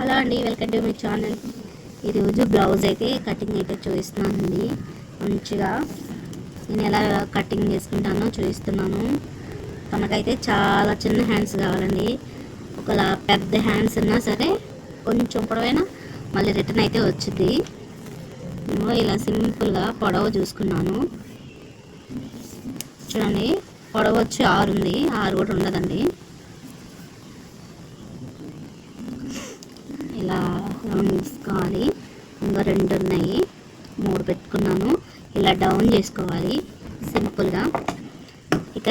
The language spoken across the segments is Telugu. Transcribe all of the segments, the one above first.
హలో అండి వెల్కమ్ టు మై ఛానల్. ఈరోజు బ్లౌజ్ అయితే కటింగ్ అయితే చూపిస్తున్నానండి మంచిగా నేను ఎలా కటింగ్ చేసుకుంటానో చూపిస్తున్నాను. తనకైతే చాలా చిన్న హ్యాండ్స్ కావాలండి. ఒకలా పెద్ద హ్యాండ్స్ ఉన్నా సరే కొంచెం పొడవైనా మళ్ళీ రిటర్న్ అయితే వచ్చింది నేను ఇలా సింపుల్గా పొడవ చూసుకున్నాను. చూడండి పొడవ వచ్చి ఆరు ఉంది. ఆరు కూడా ఉండదండి ఇలా రౌండ్ పెట్టుకోవాలి ఇంకా రెండు ఉన్నాయి. మూడు పెట్టుకున్నాను. ఇలా డౌన్ చేసుకోవాలి. సింపుల్గా ఇక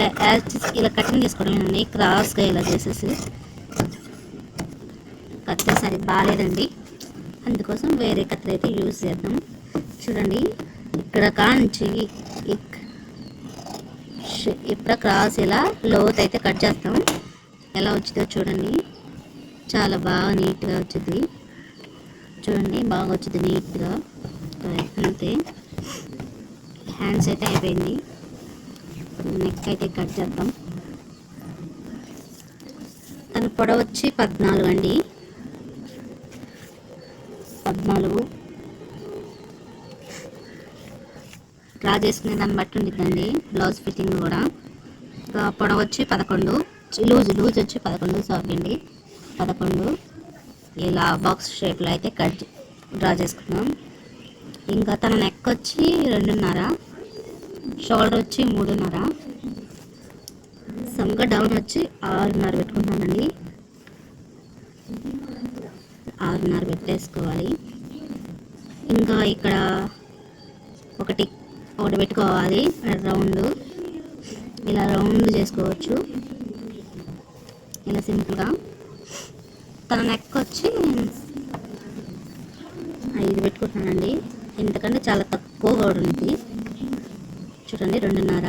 ఇలా కటింగ్ చేసుకోవడమేనండి క్రాస్గా ఇలా చేసేసి. కత్తి సరి బాగాలేదండి అందుకోసం వేరే కత్తి అయితే యూజ్ చేద్దాం. చూడండి. ఇక్కడ కాంచి ఇప్పుడు క్రాస్ ఇలా లోత్ అయితే కట్ చేస్తాం. ఎలా వచ్చిందో చూడండి. చాలా బాగా నీట్గా వచ్చింది. చూడండి బాగా వచ్చింది నీట్గా. అంతే. హ్యాండ్స్ అయితే అయిపోయింది. నెక్ అయితే కట్ చేద్దాం. దాని పొడవు వచ్చి పద్నాలుగు అండి. పద్నాలుగు. డ్రా చేసుకునే దాన్ని బట్టి ఉండిద్దండి బ్లౌజ్ ఫిట్టింగ్ కూడా. ఇంకా పొడవు వచ్చి పదకొండు. లూజ్ లూజ్ వచ్చి పదకొండు సారీ అండి. పదకొండు. ఇలా బాక్స్ షేప్లో అయితే కట్ డ్రా చేసుకున్నాం. ఇంకా తన నెక్ వచ్చి రెండున్నర షోల్డర్ వచ్చి మూడున్నర. సమ్గా డౌన్ వచ్చి ఆరున్నర పెట్టుకుంటామండి ఆరున్నర పెట్టేసుకోవాలి. ఇంకా ఇక్కడ ఒకటి ఒకటి పెట్టుకోవాలి రౌండ్. ఇలా రౌండ్ చేసుకోవచ్చు. ఇలా సింపుల్గా. తన నెక్ వచ్చి ఐదు పెట్టుకుంటున్నానండి ఎందుకంటే చాలా తక్కువ కూడా ఉంది. చూడండి రెండున్నర.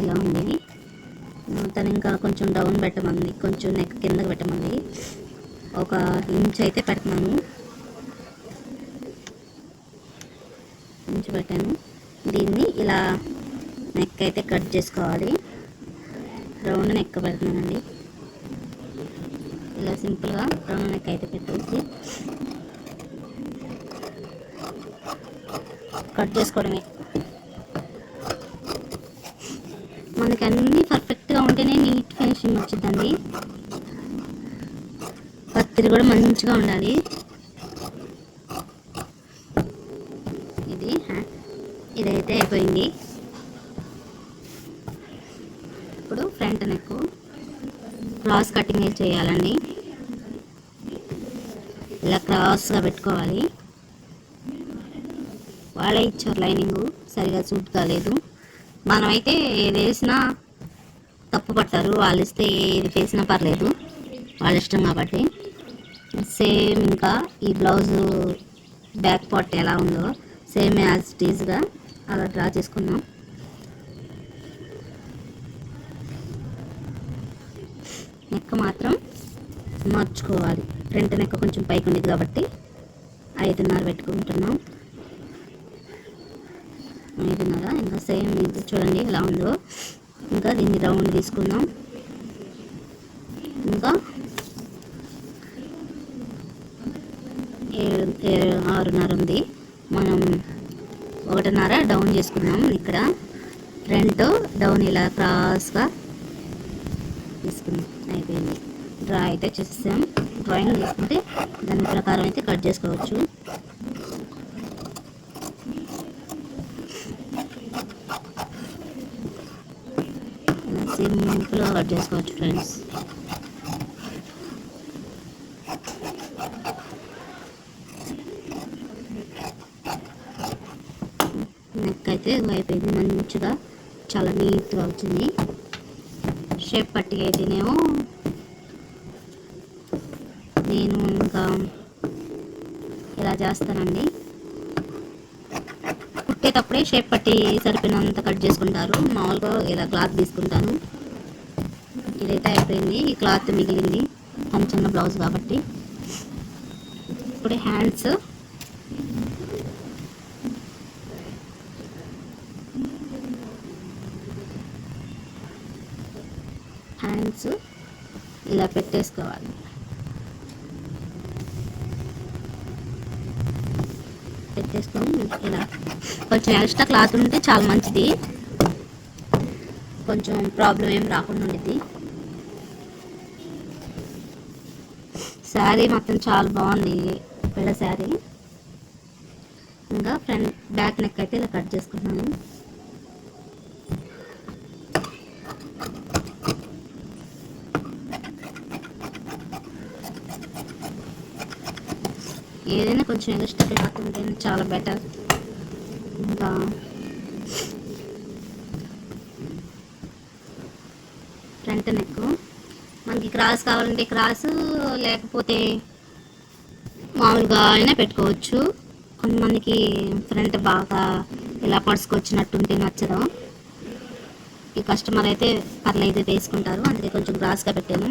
ఇలా ఉంది. తను ఇంకా కొంచెం డౌన్ పెట్టమంది. కొంచెం నెక్ కిందకి పెట్టమంది. ఒక ఇంచ్ అయితే పెడుతున్నాను ఇంచు పెట్టాను దీన్ని ఇలా నెక్ అయితే కట్ చేసుకోవాలి. రౌండ్ నెక్ పెడుతున్నానండి. ఇలా సింపుల్గా రౌండ్ నెక్ అయితే పెట్టేసి కట్ చేసుకోవడమే. మనకి అన్నీ పర్ఫెక్ట్గా ఉంటేనే నీట్ ఫినిషింగ్ వచ్చిందండి కత్తిరి కూడా మంచిగా ఉండాలి ఇది హ్యా- ఇదైతే అయిపోయింది. ఇప్పుడు ఫ్రంట్ నెక్ క్రాస్ కటింగ్ చేయాలండి. ఇలా క్రాస్గా పెట్టుకోవాలి. వాళ్ళే ఇచ్చారు లైనింగ్ సరిగా సూట్ కాలేదు. మనమైతే ఏది వేసినా తప్పు పట్టారు. వాళ్ళు ఇస్తే ఏది వేసినా పర్లేదు. వాళ్ళ ఇష్టం కాబట్టి. సేమ్ ఇంకా ఈ బ్లౌజు బ్యాక్ పార్ట్ ఎలా ఉందో సేమ్ యాజ్ ఇట్ ఈజ్గా. అలా డ్రా చేసుకున్నాం నెక్క మాత్రం మార్చుకోవాలి. ఫ్రంట్ నెక్క కొంచెం పైకి ఉండేది కాబట్టి ఐదున్నర పెట్టుకుంటున్నాం. ఐదున్నర ఇంకా సేమ్ ఇది చూడండి ఎలా ఉందో. ఇంకా దీన్ని రౌండ్ తీసుకుందాం. ఇంకా ఏడు ఏడు ఆరున్నర ఉంది. మనం ఒకటిన్నర డౌన్ చేసుకున్నాం ఇక్కడ ఫ్రంట్ డౌన్ ఇలా క్రాస్గా తీసుకున్నాం అయిపోయింది. డ్రా అయితే చేసాం డ్రాయింగ్ తీసుకుంటే దాని ప్రకారం అయితే కట్ చేసుకోవచ్చు. సింపుల్గా కట్ చేసుకోవచ్చు ఫ్రెండ్స్ నెక్ అయితే అయిపోయింది మంచిగా చాలా నీట్గా వచ్చింది. షేప్ పట్టిగా అయితేనేమో నేను ఇంకా ఇలా చేస్తానండి. కుట్టేటప్పుడే షేప్ పట్టి సరిపోయినంత కట్ చేసుకుంటారు. మామూలుగా ఇలా క్లాత్ తీసుకుంటాను. ఇదైతే అయిపోయింది. ఈ క్లాత్ మిగిలింది. కొంచెం చిన్న బ్లౌజ్ కాబట్టి. ఇప్పుడు హ్యాండ్స్ ఇలా పెట్టేసుకోవాలి. పెట్టేసుకొని ఇలా కొంచెం ఎక్స్ట్రా క్లాత్ ఉంటే చాలా మంచిది. కొంచెం ప్రాబ్లం ఏం రాకుండా ఉండేది శారీ మొత్తం చాలా బాగుంది. పిల్ల శారీ. ఇంకా ఫ్రంట్ బ్యాక్ నెక్ అయితే ఇలా కట్ చేసుకున్నాను. ఏదైనా కొంచెం ఎక్స్ట్రా క్లాత్ ఉంటే చాలా బెటర్ ఇంకా ఫ్రంట్ నెక్ మనకి క్రాస్ కావాలంటే క్రాస్ లేకపోతే మామూలుగా అయినా పెట్టుకోవచ్చు. కొంతమందికి ఫ్రంట్ బాగా ఇలా పడుచుకొచ్చినట్టు ఉంటే నచ్చదు. ఈ కస్టమర్ అయితే పర్లేదు వేసుకుంటారు. అందుకే కొంచెం గ్రాస్గా పెట్టాము.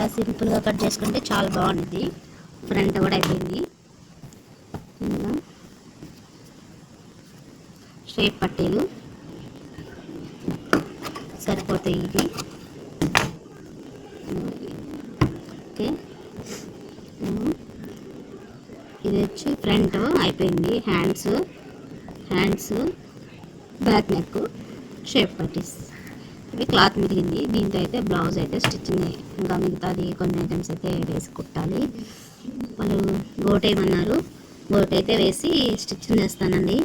ఇలా సింపుల్గా కట్ చేసుకుంటే చాలా బాగుంటుంది. ఫ్రంట్ కూడా అయిపోయింది. షేప్ పట్టీలు సరిపోతాయి ఇది ఓకే. ఇది వచ్చి ఫ్రంట్ అయిపోయింది. Hands hands back neck shape పట్టీస్. ఇవి క్లాత్ మిగిలింది. దీంతో అయితే బ్లౌజ్ అయితే స్టిచ్చింగ్ ఇంకా మిగతాది కొన్ని ఐటమ్స్ అయితే వేసి కుట్టాలి. వాళ్ళు గోట్ వేయమన్నారు గోట్ అయితే వేసి స్టిచ్చింగ్ చేస్తానండి.